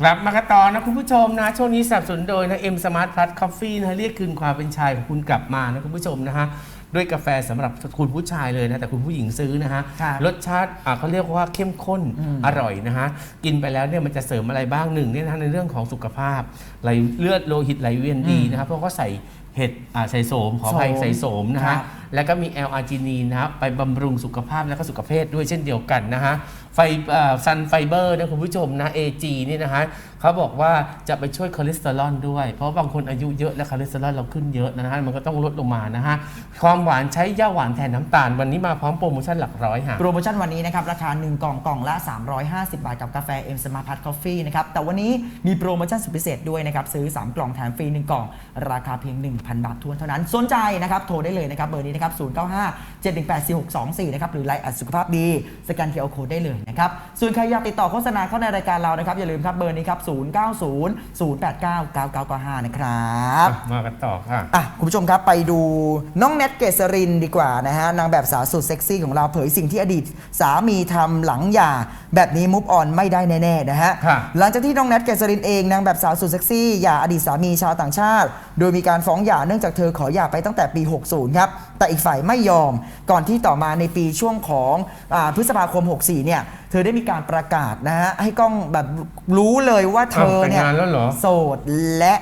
กลับมากันต่อนะคุณผู้ชมนะช่วงนี้สนับสนุนโดยนะ M Smart Plus Coffee นะเรียกคืนความเป็นชายของคุณกลับมานะคุณผู้ชมนะฮะด้วยกาแฟสำหรับคุณผู้ชายเลยนะแต่คุณผู้หญิงซื้อนะฮะครับรสชาติอะเขาเรียกว่าเข้มข้นอร่อยนะฮะกินไปแล้วเนี่ยมันจะเสริมอะไรบ้างหนึ่งเนี่ยนะในเรื่องของสุขภาพไหลเลือดโลหิตไหลเวียนดีนะครับเพราะเขาใส่ เห็ดอ่าใส่โสมขออภัยโสมใส่โสมนะครัฮะบแล้วก็มีแอลอาร์จินีนนะครับไปบำรุงสุขภาพและก็สุขภาพด้วยเช่นเดียวกันนะฮะไฟซันไฟเบอร์นะคุณผู้ชมนะ AG นี่นะฮะเขาบอกว่าจะไปช่วยคอเลสเตอรอลด้วย เพราะบางคนอายุเยอะและคอเลสเตอรอลเราขึ้นเยอะนะฮะมันก็ต้องลดลงมานะฮะความหวานใช้ย่าหวานแทนน้ำตาล วันนี้มาพร้อมโปรโมชั่นหลักร้อยฮะโปรโมชั่นวันนี้นะครับราคา 1 กล่องกล่องละ 350 บาทกับกาแฟ M Smart Plus Coffee นะครับแต่วันนี้มีโปรโมชั่นสุดพิเศษด้วยนะครับซื้อ 3 กล่องแถมฟรี1กล่องราคาเพียง1,000 บาททวนเท่านั้น สนใจนะครับ โทรได้เลยนะครับ เบอร์นี้นะครับ 095 718 4624 นะครับ หรือไลน์อัดสุขภาพดี สแกนเคอร์โคดได้เลยนะครับ ส่วนใครอยากติดต่อโฆษณาเข้าในรายการเรานะครับ อย่าลืมครับ เบอร์นี้ครับ 090 089 9995 นะครับมากันต่อค่ะอะ คุณผู้ชมครับ ไปดูน้องแนทเกษรินดีกว่านะฮะ นางแบบสาวสุดเซ็กซี่ของเราเผยสิ่งที่อดีตสามีทำหลังหย่าแบบนี้มุฟออนไม่ได้แน่ๆนะฮะค่ะหลังจากที่น้องแนทเกษรินเองนางแบบสาวสุดเซ็กซี่หย่าอดีตสามีชาวต่างชาติ โดยมีการฟ้องหย่าเนื่องจากเธอขอหย่าไปตั้งแต่ปี 60 ครับ แต่อีกฝ่ายไม่ยอม ก่อนที่ต่อมาในปีช่วงของอาพฤษภาคม 64 เนี่ย เธอได้มีการประกาศนะฮะให้กล้องแบบรู้เลยว่าเธอเนี่ยอ้าวแต่งงานแล้วเหรอโสดและ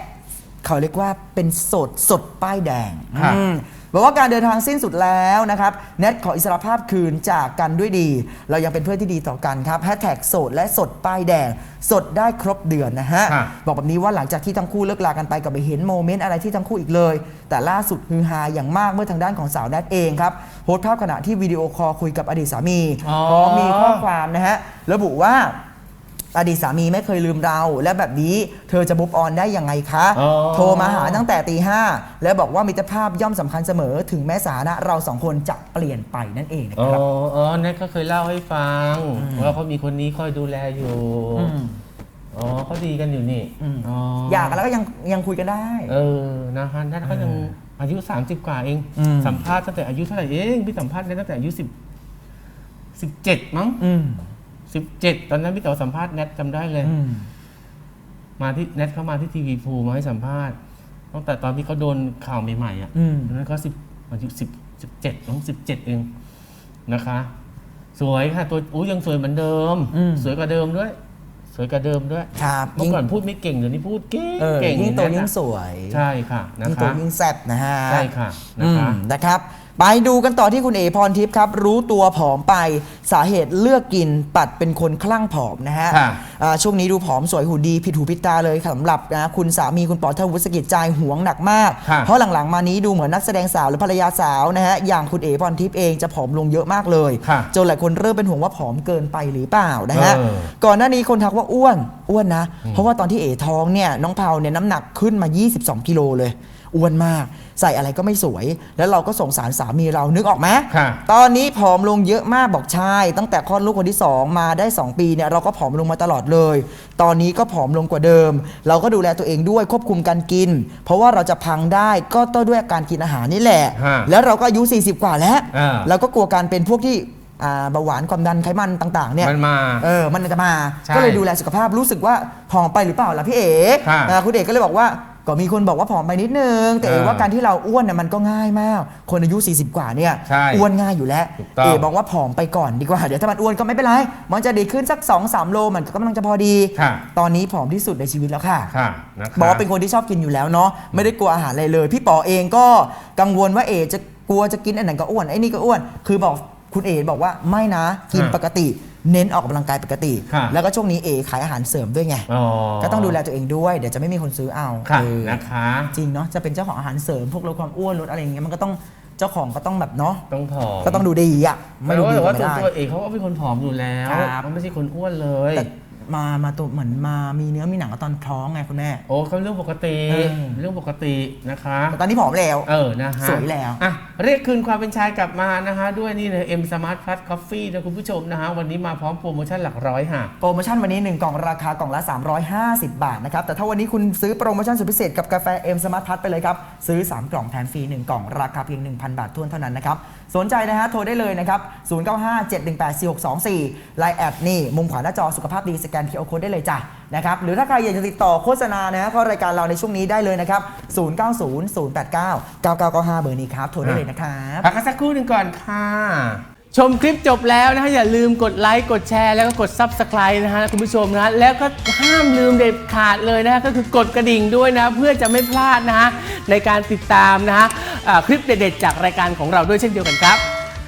เขาเรียกว่าเป็นโสดสดป้ายแดงครับ อืมบอกว่าการเดินทางสิ้นสุดแล้วนะครับเน็ตขออิสรภาพคืนจากกันด้วยดี เรายังเป็นเพื่อนที่ดีต่อกันครับแฮชแท็กโสดและสดป้ายแดง สดได้ครบเดือนนะฮะ ครับ บอกแบบนี้ว่าหลังจากที่ทั้งคู่เลิกลากันไปก็ไปเห็นโมเมนต์อะไรที่ทั้งคู่อีกเลย แต่ล่าสุดฮือฮาอย่างมากเมื่อทางด้านของสาวแนทเองครับโพสต์ภาพขณะที่วิดีโอคอลคุยกับอดีตสามีอ๋อ พร้อมมีข้อความนะฮะระบุว่า อดีตสามีไม่เคยลืมเรา และแบบนี้เธอจะบุบออนได้ยังไงคะ อ๋อ โทรมาหาตั้งแต่ตีห้าแล้วบอกว่ามิตรภาพย่อมสำคัญเสมอถึงแม้สถานะเราสองคนจะเปลี่ยนไปนั่นเองนะอ๋ครับออ๋อเน็ตก็เคยเล่าให้ฟัง ว่าเขามีคนนี้คอยดูแลอยู่ ม อ๋อเขาดีกันอยู่นี่อืมอ๋ออยากกันแล้วก็ยังยังคุยกันได้ เออ นะฮะนั่นก็ยังอายุ 30 กว่าเอง อืม สัมภาษณ์ตั้งแต่อายุเท่าไหร่เอง พี่สัมภาษณ์ได้ตั้งแต่อายุ10 17 มั้ง อืม 17ตอนนั้นพี่เต๋อสัมภาษณ์แนทจำได้เลย อืม มาที่แนทเข้ามาที่ทีวีพูมาให้สัมภาษณ์ตั้งแต่ตอนที่เขาโดนข่าวใหม่ๆอะอืม ตอนนั้นเขาสิบอายุสิบสิบเจ็ดน้องสิบเจ็ดเองนะคะ สวยค่ะ ตัวอู้ยังสวยเหมือนเดิม อืม สวยกว่าเดิมด้วย สวยกว่าเดิมด้วยครับเมื่อยิ่งก่อนพูดไม่เก่งเดี๋ยวนี้พูดเก่งเออเก่งยิ่งโตแนทอะยิ่งสวย ใช่ค่ะนะยิ่งโตคะยิ่งแซ่บนะฮะใช่ค่ะนะอืคะมนะครับ ไปดูกันต่อที่คุณเอพรทิพย์ครับ รู้ตัวผอมไปสาเหตุเลือกกินปัดเป็นคนคลั่งผอมนะฮะค่ะอ่าช่วงนี้ดูผอมสวยหุ่นดี ผิดหูผิดตาเลยสำหรับนะคุณสามีคุณปอเทวุฒิสกิจใจหวงหนักมาก ค่ะเพราะหลังๆมานี้ดูเหมือนนักแสดงสาวหรือภรรยาสาวนะฮะอย่างคุณเอพรทิพย์เองจะผอมลงเยอะมากเลย ค่ะจนหลายคนเริ่มเป็นห่วงว่าผอมเกินไปหรือเปล่านะฮะเออ ก่อนหน้านี้คนทักว่าอ้วนอ้วนนะ เพราะว่าตอนที่เอท้องเนี่ยน้องเผาเนี่ยน้ำหนักขึ้นมา 22กิโลเลย อ้วนมาก ใส่อะไรก็ไม่สวย แล้วเราก็สงสารสามีเรานึกออกไหมค่ะ ตอนนี้ผอมลงเยอะมากบอกใช่ ตั้งแต่คลอดลูกคนที่ 2 มาได้ 2 ปีเนี่ยเราก็ผอมลงมาตลอดเลย ตอนนี้ก็ผอมลงกว่าเดิม เราก็ดูแลตัวเองด้วยควบคุมการกิน เพราะว่าเราจะพังได้ก็ต้องด้วยการกินอาหารนี่แหละ ฮะแล้วเราก็อายุ 40 กว่าแล้ว อ่า เราก็กลัวการเป็นพวกที่อ่าเบาหวานความดันไขมันต่างๆเนี่ย มันมา เออ มันจะมา ใช่ก็เลยดูแลสุขภาพรู้สึกว่าผอมไปหรือเปล่าล่ะพี่เอ๋ค่ะ อ่าคุณเอกก็เลยบอกว่า ก็มีคนบอกว่าผอมไปนิดนึง แต่เอ๋เออว่าการที่เราอ้วนเนี่ยมันก็ง่ายมาก คนอายุ 40 กว่าเนี่ยใช่อ้วนง่ายอยู่แล้ว ถูกต้อง เอ๋บอกว่าผอมไปก่อนดีกว่า เดี๋ยวถ้ามันอ้วนก็ไม่เป็นไร มันจะดีขึ้นสัก 2-3 โลมันก็กำลังจะพอดี ค่ะ ตอนนี้ผอมที่สุดในชีวิตแล้วค่ะ ค่ะนะคะบอกว่าเป็นคนที่ชอบกินอยู่แล้วเนาะไม่ได้กลัวอาหารอะไรเลย พี่ป๋อเองก็กังวลว่าเอจะกลัวจะกินอันไหนก็อ้วนไอ้นี่ก็อ้วน คือบอกคุณเอบอกว่าไม่นะกินฮะปกติ เน้นออกกำลังกายปกติ ค่ะ แล้วก็ช่วงนี้เอขายอาหารเสริมด้วยไง อ๋อก็ต้องดูแลตัวเองด้วย เดี๋ยวจะไม่มีคนซื้อเอาค่ะเออนะคะ จริงเนาะจะเป็นเจ้าของอาหารเสริมพวกลดความอ้วนลดอะไรอย่างเงี้ยมันก็ต้องเจ้าของก็ต้องแบบเนาะต้องผอมก็ต้องดูดีอะไม่ดูดีแต่ก็ว่าไม่ตัวได้ ตัวเอกเขาก็เป็นคนผอมอยู่แล้วครับ เขาไม่ใช่คนอ้วนเลย แต่ มามาตัวเหมือนมามีเนื้อมีหนังก็ตอนท้องไงคุณแม่ โอ้เขาเรื่องปกติเออ เรื่องปกตินะคะ แต่ตอนนี้ผอมแล้ว เออ นะฮะสวยแล้ว อะ เรียกคืนความเป็นชายกลับมานะฮะด้วยนี่เลย M Smart Plus Coffee นะคุณผู้ชมนะฮะ วันนี้มาพร้อมโปรโมชั่นหลักร้อยค่ะ โปรโมชั่นวันนี้ 1 กล่องราคากล่องละ 350 บาทนะครับ แต่ถ้าวันนี้คุณซื้อโปรโมชั่นสุดพิเศษกับกาแฟ M Smart Plus ไปเลยครับ ซื้อ 3 กล่องแถมฟรี 1 กล่องราคาเพียง 1,000 บาททวนเท่านั้นนะครับสนใจนะฮะโทรได้เลยนะครับ 0957184624 ไลน์แอดนี่ มุมขวาหน้าจอสุขภาพดีสแกน QR Code ได้เลยจ้ะนะครับหรือถ้าใครอยากจะติดต่อโฆษณานะฮะเข้ารายการเราในช่วงนี้ได้เลยนะครับ 0900899995 เบอร์นี้ครับโทรได้เลยนะครับพักกันสักครู่หนึ่งก่อนค่ะ ชมคลิปจบแล้วนะฮะอย่าลืมกดไลค์กดแชร์แล้วก็กด Subscribe นะฮะคุณผู้ชมนะฮะแล้วก็ห้ามลืมเด็ดขาดเลยนะฮะก็คือกดกระดิ่งด้วยนะ เพื่อจะไม่พลาดนะฮะในการติดตามนะฮะ คลิปเด็ดๆจากรายการของเราด้วยเช่นเดียวกันครับ